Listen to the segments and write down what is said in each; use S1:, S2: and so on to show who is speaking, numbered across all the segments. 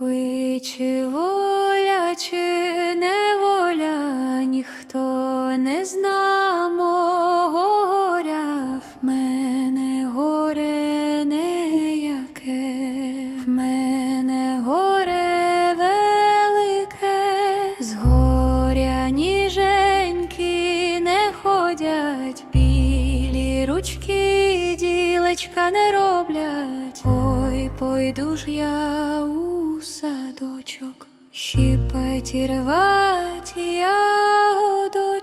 S1: Ой, чи воля, чи неволя, ніхто не зна мого горя, в мене горе неяке, в мене горе велике, з горя ніженьки не ходять, білі ручки ділечка не роблять. Ой, пойду ж я у садочок, щіпать і рвать ягодочок.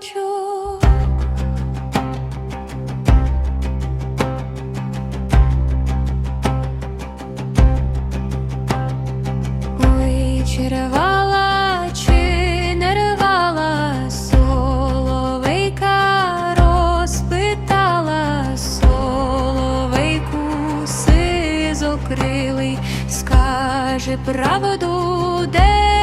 S1: Ой, чи сизокрилий, скаже правду, де